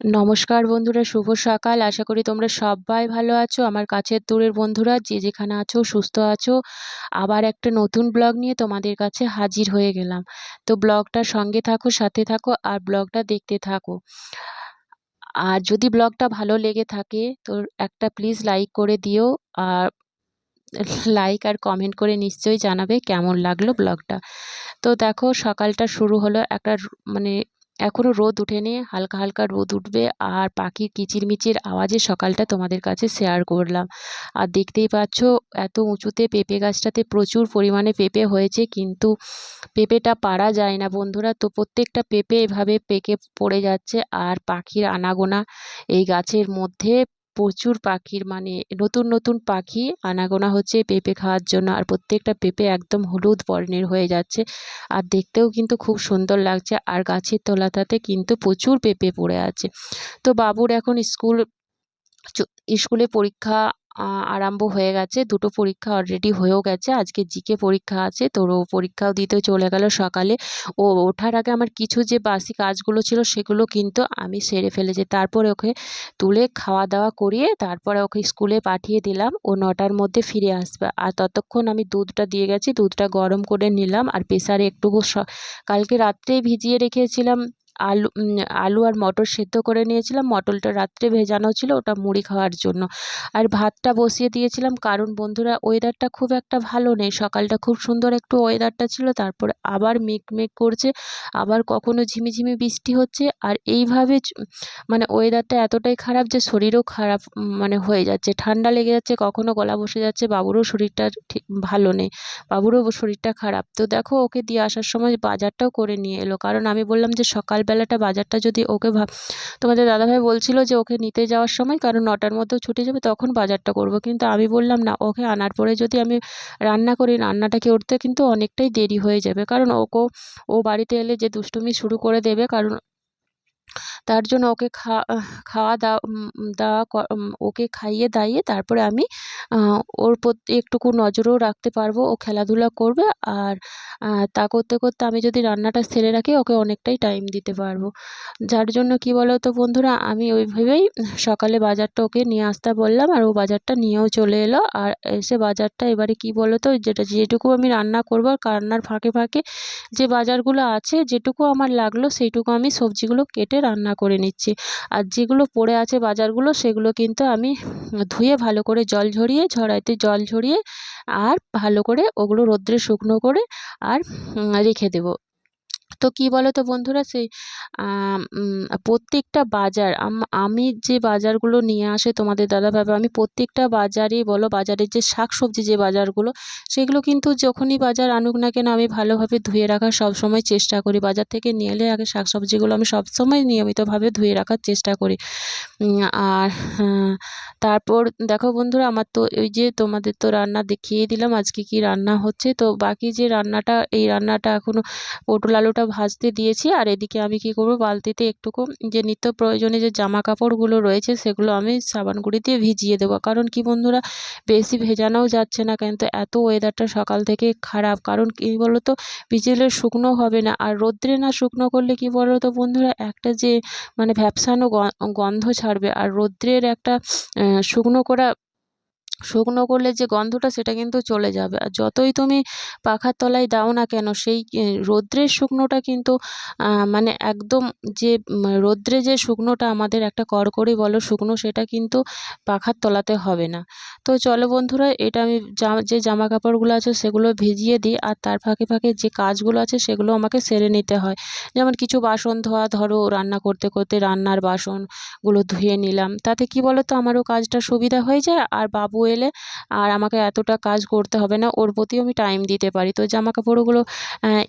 নমস্কার বন্ধুরা, শুভ সকাল। আশা করি তোমরা সবাই ভালো আছো। আমার কাছের দূরের বন্ধুরা, যে যেখানে আছো, সুস্থ আছো। আবার একটা নতুন ব্লগ নিয়ে তোমাদের কাছে হাজির হয়ে গেলাম। তো ব্লগটা সঙ্গে থাকো, সাথে থাকো, আর ব্লগটা দেখতে থাকো। আর যদি ব্লগটা ভালো লেগে থাকে, তো একটা প্লিজ লাইক করে দিও। আর লাইক আর কমেন্ট করে নিশ্চয়ই জানাবে কেমন লাগল ব্লগটা। তো দেখো, সকালটা শুরু হলো একটা মানে এখনও রোদ উঠেনি হালকা হালকা রোদ উঠবে আর পাখির কিচিরমিচির আওয়াজে সকালটা তোমাদের কাছে শেয়ার করলাম। আর দেখতেই পাচ্ছ, এত উঁচুতে পেঁপে গাছটাতে প্রচুর পরিমাণে পেঁপে হয়েছে, কিন্তু পেঁপেটা পারা যায় না বন্ধুরা। তো প্রত্যেকটা পেঁপে এভাবে পেকে পড়ে যাচ্ছে আর পাখির আনাগোনা এই গাছের মধ্যে প্রচুর পাখির মানে নতুন নতুন পাখি আনাগোনা হচ্ছে পেঁপে খাওয়ার জন্য। আর প্রত্যেকটা পেঁপে একদম হলুদ বর্ণের হয়ে যাচ্ছে। আর দেখতেও কিন্তু খুব সুন্দর লাগছে। আর গাছের তলাটাতে কিন্তু প্রচুর পেঁপে পড়ে আছে। তো বাবুর এখন স্কুল, স্কুলে পরীক্ষা আরম্ভ হয়ে গেছে। দুটো পরীক্ষা অলরেডি হয়েও গেছে। আজকে জিকে পরীক্ষা আছে তোর ও পরীক্ষাও দিতে চলে গেল সকালে। ও ওঠার আগে আমার কিছু যে বাসি কাজগুলো ছিল সেগুলো কিন্তু আমি সেরে ফেলেছি। তারপরে ওকে তুলে খাওয়া দাওয়া করিয়ে তারপরে ওকে স্কুলে পাঠিয়ে দিলাম। ও নটার মধ্যে ফিরে আসবে। আর ততক্ষণ আমি দুধটা দিয়ে গেছি। দুধটা গরম করে নিলাম। আর প্রেসারে একটুকু কালকে রাত্রেই ভিজিয়ে রেখেছিলাম। আলু আলু আর মটর সেদ্ধ করে নিয়েছিলাম। মটরটা রাত্রে ভেজানো ছিল, ওটা মুড়ি খাওয়ার জন্য। আর ভাতটা বসিয়ে দিয়েছিলাম, কারণ বন্ধুরা ওয়েদারটা খুব একটা ভালো নেই। সকালটা খুব সুন্দর একটু ওয়েদারটা ছিল, তারপরে আবার মেঘ মেঘ করছে, আবার কখনো ঝিমিঝিমি বৃষ্টি হচ্ছে। আর এইভাবে মানে ওয়েদারটা এতটাই খারাপ যে শরীরও খারাপ মানে হয়ে যাচ্ছে। ঠান্ডা লেগে যাচ্ছে, কখনো গলা বসে যাচ্ছে, বাবুরও শরীরটা ঠিক ভালো নেই। বাবুরও শরীরটা খারাপ। তো দেখো, ওকে দিয়ে আসার সময় বাজারটাও করে নিয়ে এলো। কারণ আমি বললাম যে সকাল বেলাটা বাজারটা যদি ওকে ভাব, তোমাদের দাদাভাই বলছিল যে ওকে নিতে যাওয়ার সময় কারণ নটার মধ্যেও ছুটে যাবে তখন বাজারটা করব। কিন্তু আমি বললাম, না, ওকে আনার পরে যদি আমি রান্না করি রান্নাটাকে উঠতে কিন্তু অনেকটাই দেরি হয়ে যাবে। কারণ ওকে ও বাড়িতে এলে যে দুষ্টুমি শুরু করে দেবে, কারণ তার জন্য ওকে খাওয়া দাওয়া ওকে খাইয়ে দাইয়ে তারপরে আমি ওর প্রতি একটুকু নজরও রাখতে পারব, ও খেলাধুলা করবে আর তা করতে করতে আমি যদি রান্নাটা সেরে রাখি, ওকে অনেকটাই টাইম দিতে পারব। যার জন্য কি বলো তো বন্ধুরা, আমি ওইভাবেই সকালে বাজারটা ওকে নিয়ে আসতে বললাম আর ও বাজারটা নিয়েও চলে এলো। আর এসে বাজারটা এবারে কি বলো তো যেটা, যেটুকু আমি রান্না করব আর রান্নার ফাঁকে ফাঁকে যে বাজারগুলো আছে, যেটুকু আমার লাগল, সেইটুকু আমি সবজিগুলো কেটে রান্না করে নিচ্ছি। আর যেগুলো পড়ে আছে বাজারগুলো, সেগুলো কিন্তু আমি ধুয়ে ভালো করে জল ঝরিয়ে, ঝড়াইতে জল ঝরিয়ে আর ভালো করে ওগুলো রোদ্রে শুকনো করে আর রেখে দেবো। তো কী বলো তো বন্ধুরা? সেই প্রত্যেকটা বাজার, আমি যে বাজারগুলো নিয়ে আসে তোমাদের দাদাভাবে আমি প্রত্যেকটা বাজারে বলো, বাজারের যে শাক সবজি যে বাজারগুলো, সেগুলো কিন্তু যখনই বাজার আনুক না কেন আমি ভালোভাবে ধুয়ে রাখার সবসময় চেষ্টা করি। বাজার থেকে নিয়ে এলে আগে শাক সবজিগুলো আমি সবসময় নিয়মিতভাবে ধুয়ে রাখার চেষ্টা করি। আর তারপর দেখো বন্ধুরা, আমার তো ওই যে তোমাদের তো রান্না দেখিয়ে দিলাম, আজকে কি রান্না হচ্ছে? তো বাকি যে রান্নাটা, এই রান্নাটা এখনও পটল, আলুটা ভাজতে দিয়েছি আর এদিকে আমি কি করব, বালতিতে একটুকু যে নিত্য প্রয়োজনে যে জামা কাপড়গুলো রয়েছে সেগুলো আমি সাবান গুঁড়ি দিয়ে ভিজিয়ে দেবো। কারণ কি বন্ধুরা, বেশি ভেজানোও যাচ্ছে না কিন্তু এত ওয়েদারটা সকাল থেকে খারাপ। কারণ কী বলো তো ভিজলে শুকনো হবে না আর রোদ্রে না শুকনো করলে কি বলো তো বন্ধুরা, একটা যে মানে ভ্যাপসানো গন্ধ ছাড়বে। আর রোদ্রের একটা শুকনো করা শুকনো করলে যে গন্ধটা সেটা কিন্তু চলে যাবে। আর যতই তুমি পাখার তলায় দাও না কেন, সেই রৌদ্রের শুকনোটা কিন্তু মানে একদম যে রৌদ্রে যে শুকনোটা আমাদের একটা কড়কড়ি বলো শুকনো, সেটা কিন্তু পাখার তলাতে হবে না। তো চলো বন্ধুরা, এটা আমি যে জামা কাপড়গুলো আছে সেগুলো ভিজিয়ে দিই, আর তার ফাঁকে ফাঁকে যে কাজগুলো আছে সেগুলো আমাকে সেরে নিতে হয়। যেমন কিছু বাসন ধোয়া, ধরো রান্না করতে করতে রান্নার বাসনগুলো ধুয়ে নিলাম। তাতে কি বলো তো আমারও কাজটা সুবিধা হয়ে যায়, আর বাবু এলে আর আমাকে এতটা কাজ করতে হবে না। ওর প্রতিও আমি টাইম দিতে পারি। তো জামা কাপড়গুলো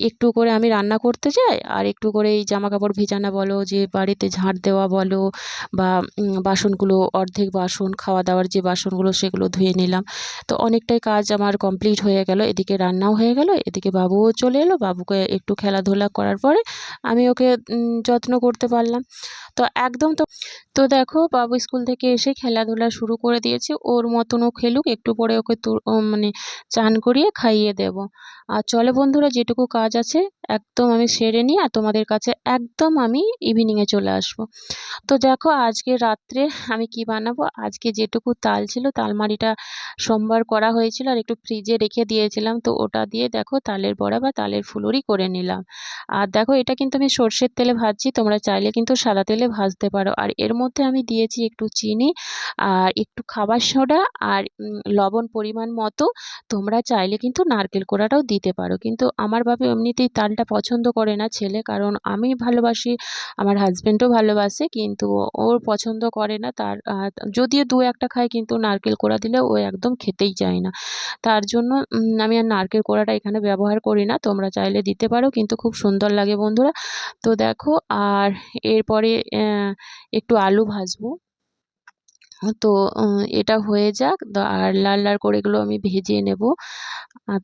একটু করে আমি রান্না করতে যাই আর একটু করে এই জামা কাপড় ভিজানো বলো, যে বাড়িতে ঝাঁট দেওয়া বলো বা বাসনগুলো, অর্ধেক বাসন খাওয়া দাওয়ার যে বাসনগুলো সেগুলো ধুয়ে নিলাম। তো অনেকটাই কাজ আমার কমপ্লিট হয়ে গেল। এদিকে রান্নাও হয়ে গেল, এদিকে বাবুও চলে এলো। বাবুকে একটু খেলাধুলা করার পরে আমি ওকে যত্ন করতে পারলাম। তো একদম তো তো দেখো, বাবু স্কুল থেকে এসে খেলাধুলা শুরু করে দিয়েছে। ওর মতন ও খেলুক, একটু পরে ওকে মানে চান করিয়ে খাইয়ে দেবো। আর চলো বন্ধুরা, যেটুকু কাজ আছে একদম আমি সেরে নিই আর তোমাদের কাছে একদম আমি ইভিনিংয়ে চলে আসব। তো দেখো আজকে রাত্রে আমি কি বানাবো? আজকে যেটুকু তাল ছিল তালমারিটা সোমবার করা হয়েছিল আর একটু ফ্রিজে রেখে দিয়েছিলাম। তো ওটা দিয়ে দেখো তালের বড়া বা তালের ফুলুরি করে নিলাম। আর দেখো এটা কিন্তু আমি সর্ষের তেলে ভাজছি, তোমরা চাইলে কিন্তু সাদা তেলে ভাজতে পারো। আর এর মধ্যে আমি দিয়েছি একটু চিনি আর একটু খাবার সোডা আর লবণ পরিমাণ মতো। তোমরা চাইলে কিন্তু নারকেল কোড়াটাও দিতে পারো। কিন্তু আমার বাবা এমনিতেই তালটা পছন্দ করে না ছেলে। কারণ আমি ভালোবাসি, আমার হাজব্যান্ডও ভালোবাসে, কিন্তু ওর পছন্দ করে না। তার যদিও দু একটা খায়, কিন্তু নারকেল কোড়া দিলে ও একদম খেতেই চায় না। তার জন্য আমি আর নারকেল কোড়াটা এখানে ব্যবহার করি না। তোমরা চাইলে দিতে পারো, কিন্তু খুব সুন্দর লাগে বন্ধুরা। তো দেখো, আর এরপরে একটু আলু ভাজবো। তো এটা হয়ে যাক। আর লাল লাল করে এগুলো আমি ভেজে নেব।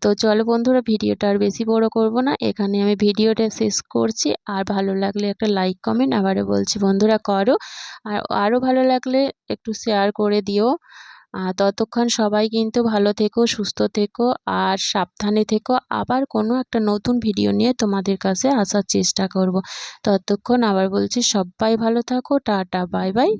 তো চলো বন্ধুরা, ভিডিওটা আর বেশি বড় করব না। এখানে আমি ভিডিওটা শেষ করছি। আর ভালো লাগলে একটা লাইক কমেন্ট আবারও বলছি, বন্ধুরা, করো। আর আরও ভালো লাগলে একটু শেয়ার করে দিও। ততক্ষণ সবাই কিন্তু ভালো থেকো, সুস্থ থেকো, আর সাবধানে থেকো। আবার কোনো একটা নতুন ভিডিও নিয়ে তোমাদের কাছে আসার চেষ্টা করব। ততক্ষণ আবার বলছি, সবাই ভালো থাকো, টাটা, বাই বাই।